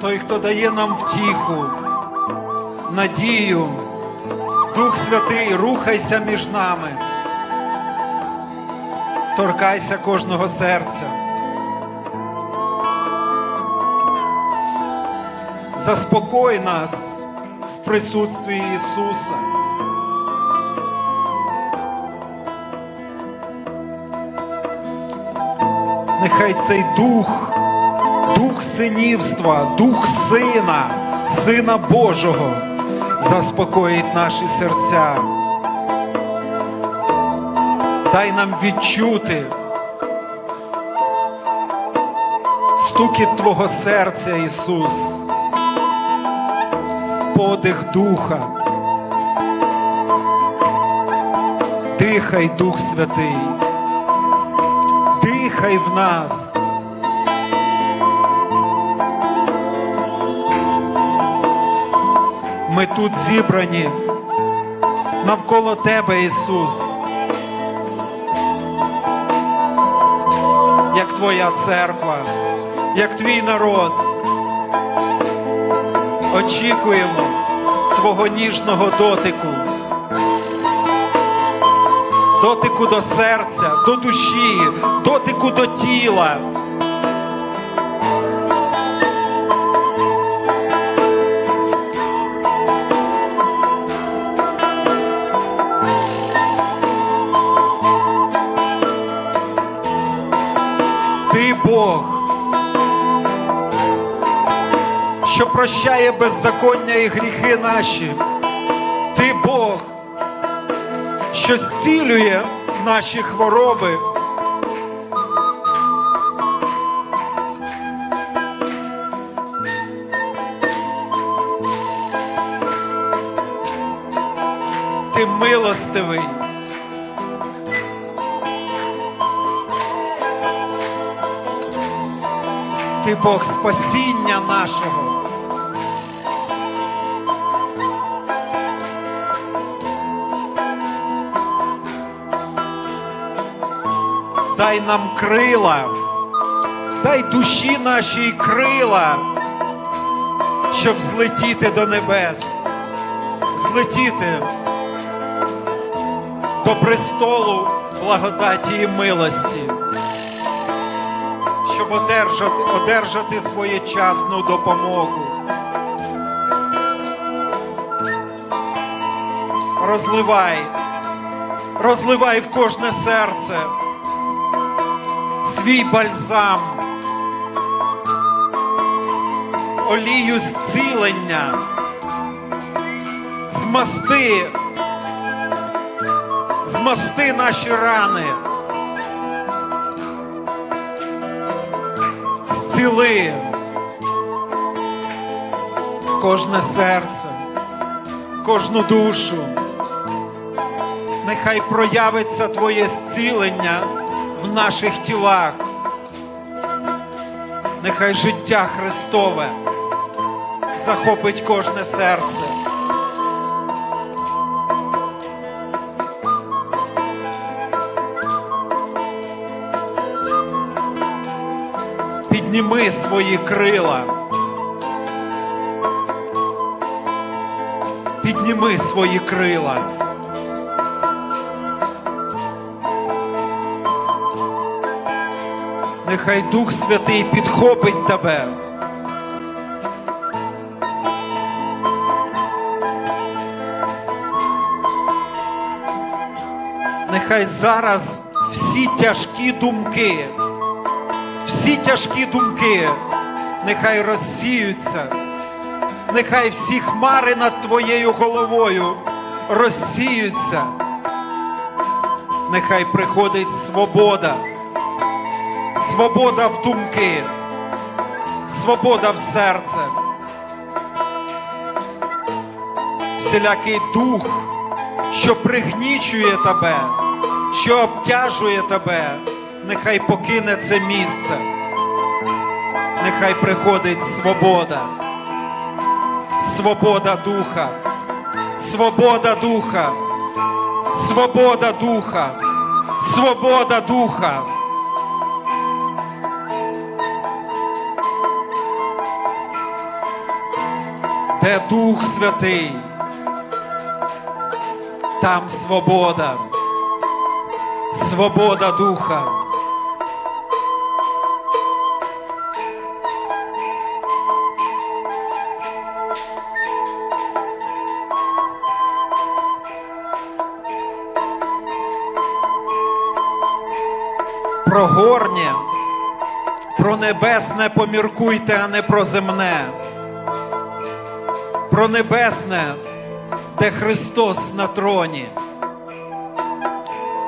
той, хто дає нам втіху, надію, Дух Святий, рухайся між нами, торкайся кожного серця. Заспокой нас в присутствии Ісуса. Нехай цей дух, дух синівства, дух сина, Сина Божого заспокоїть наші серця. Дай нам відчути стукіт Твого серця, Ісус, подих Духа. Дихай, Дух Святий, дихай в нас. Ми тут зібрані навколо Тебе, Ісус. Як Твоя церква, як твій народ. Очікуємо Твого ніжного дотику, дотику до серця, до душі, дотику до тіла. Ти Бог, що прощає беззаконня і гріхи наші. Ти Бог, що зцілює наші хвороби. Ти милостивий. Ти Бог спасіння нашого. Дай нам крила, дай душі нашій крила, щоб злетіти до небес, злетіти до престолу благодаті і милості щоб одержати, одержати своєчасну допомогу. Розливай, розливай в кожне серце свій бальзам, олію зцілення, змасти, змасти наші рани. Зціли кожне серце, кожну душу. Нехай проявиться Твоє зцілення в наших тілах. Нехай життя Христове захопить кожне серце. Підніми свої крила. Підніми свої крила. Нехай Дух Святий підхопить тебе. Нехай зараз всі тяжкі думки всі тяжкі думки нехай розсіються, нехай всі хмари над твоєю головою розсіються, нехай приходить свобода, свобода в думки, свобода в серце, всілякий дух, що пригнічує тебе, що обтяжує тебе нехай покине це місце, нехай приходить свобода, свобода духа, свобода духа, Свобода духа, свобода духа. Де Дух Святий, там свобода, свобода духа. Небесне поміркуйте, а не про земне. Про небесне, де Христос на троні,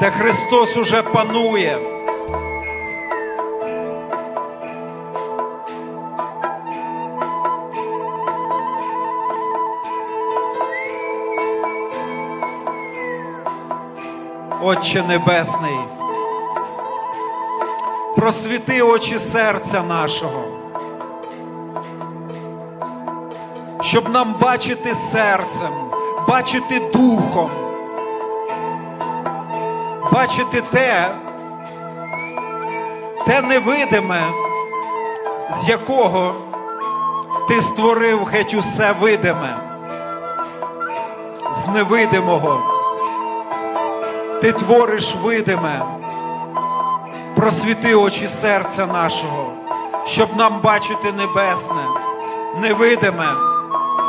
де Христос уже панує. Отче Небесний, просвіти очі серця нашого, щоб нам бачити серцем, бачити духом, бачити те, те невидиме, з якого ти створив геть усе видиме, з невидимого. Ти твориш видиме просвіти очі серця нашого, щоб нам бачити небесне, невидиме,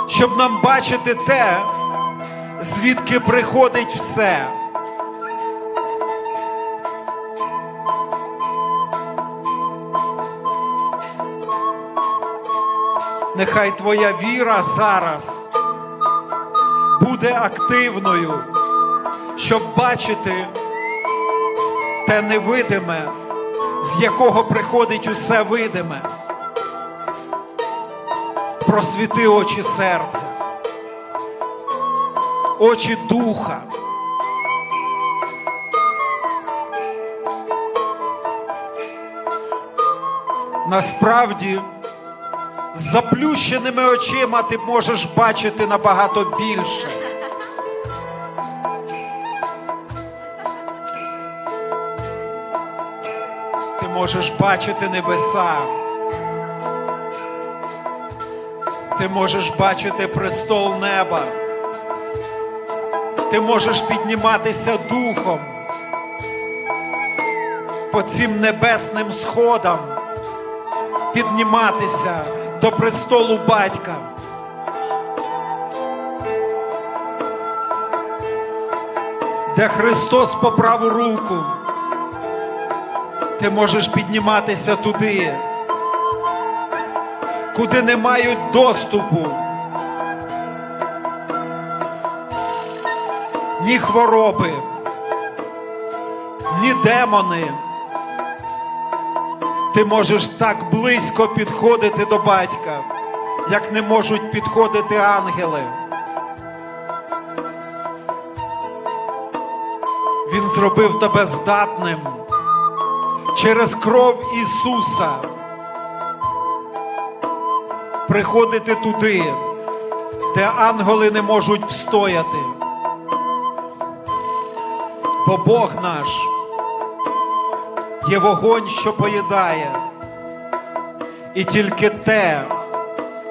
щоб нам бачити те, звідки приходить все. Нехай твоя віра зараз буде активною, щоб бачити те невидиме, з якого приходить усе видиме. Просвіти очі серця, очі духа. Насправді, з заплющеними очима ти можеш бачити набагато більше. Можеш бачити небеса. Ти можеш бачити престол неба. Ти можеш підніматися духом по цим небесним сходам, підніматися до престолу батька. Де Христос по праву руку ти можеш підніматися туди, куди не мають доступу ні хвороби, ні демони. Ти можеш так близько підходити до батька, як не можуть підходити ангели. Він зробив тебе здатним через кров Ісуса приходити туди, де ангели не можуть встояти. Бо Бог наш є вогонь, що поїдає, і тільки те,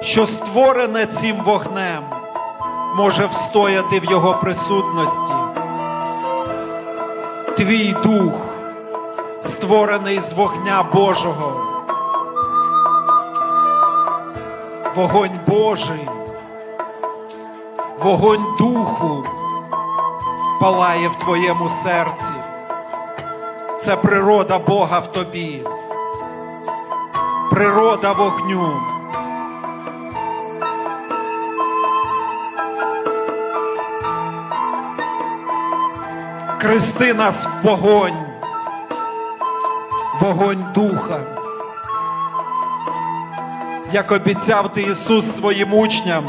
що створене цим вогнем, може встояти в Його присутності. Твій дух створений з вогня Божого. Вогонь Божий, вогонь Духу палає в твоєму серці. Це природа Бога в тобі, природа вогню. Крести нас в вогонь вогонь духа. Як обіцяв ти Ісус своїм учням,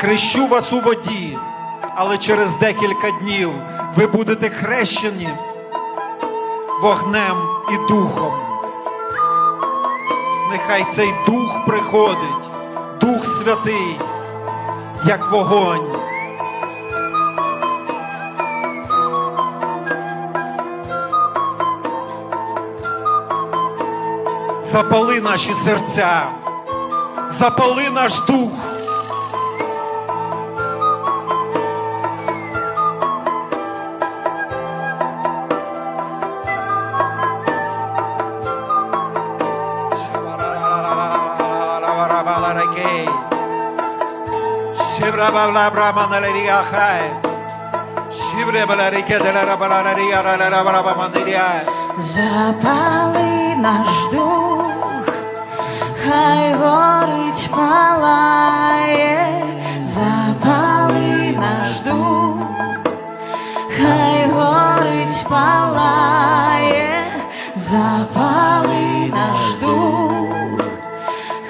крещу вас у воді, але через декілька днів ви будете хрещені вогнем і духом. Нехай цей дух приходить, Дух Святий, як вогонь, запали наші серця, запали наш дух. Запали наш дух хай горить палає, запали наш дух, хай горить палає, запали наш дух,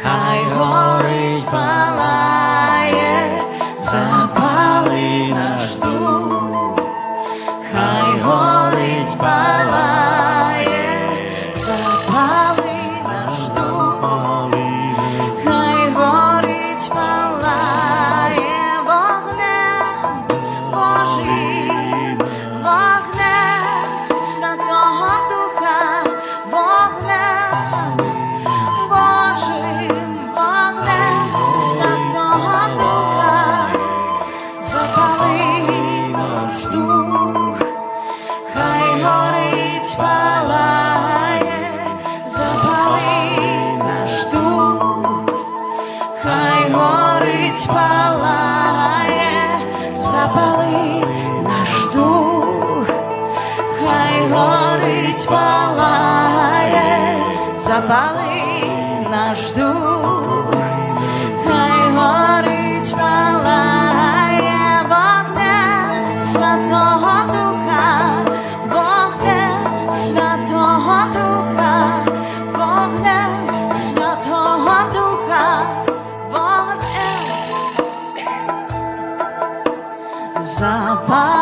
хай горить. запали наш дух, хай горить палає вогнем Святого Духа, вогнем Святого Духа, вогнем Святого Духа, вогнем запали.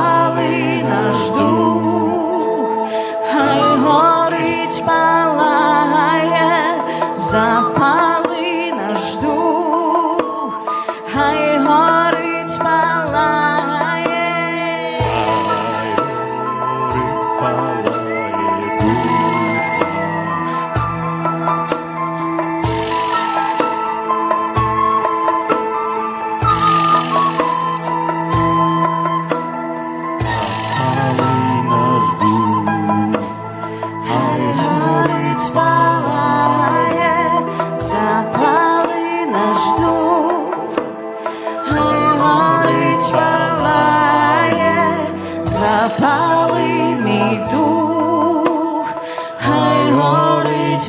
малина жду.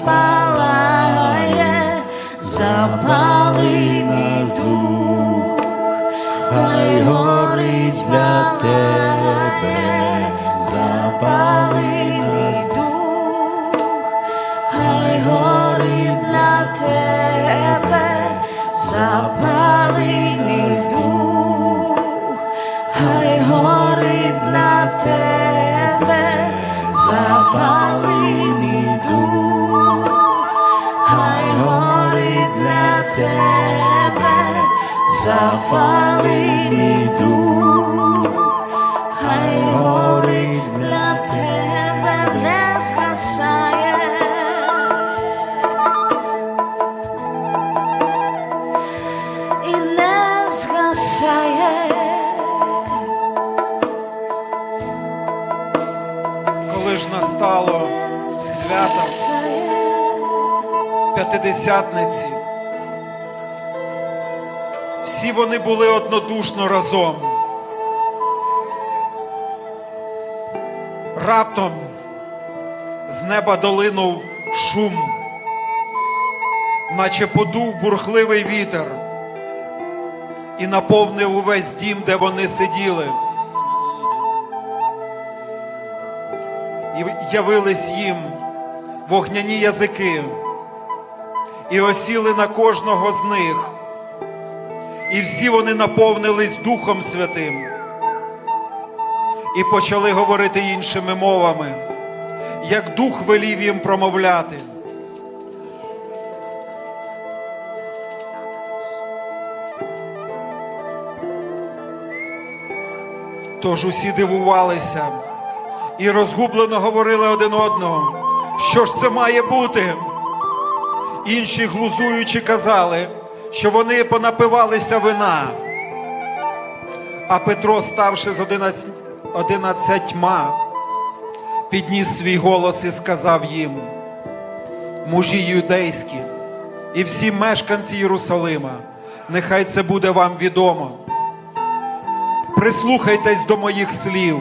палає, запали мій дух, хай горить для тебе, запали мій дух, хай горить для тебе, запали мій дух, хай горить для тебе, запали. тебе, запали дух, хай горить на тебе не згасає. І не згасає. Коли ж настало свято п'ятидесятниці всі вони були однодушно разом. Раптом з неба долинув шум, наче подув бурхливий вітер і наповнив увесь дім, де вони сиділи. І явились їм вогняні язики, і осіли на кожного з них, і всі вони наповнились Духом Святим і почали говорити іншими мовами, як Дух велів їм промовляти. Тож усі дивувалися і розгублено говорили один одного, що ж це має бути. Інші глузуючи казали, що вони понапивалися вина. А Петро, ставши з одинадцять, одинадцятьма, підніс свій голос і сказав їм: мужі юдейські і всі мешканці Єрусалима, нехай це буде вам відомо. Прислухайтесь до моїх слів.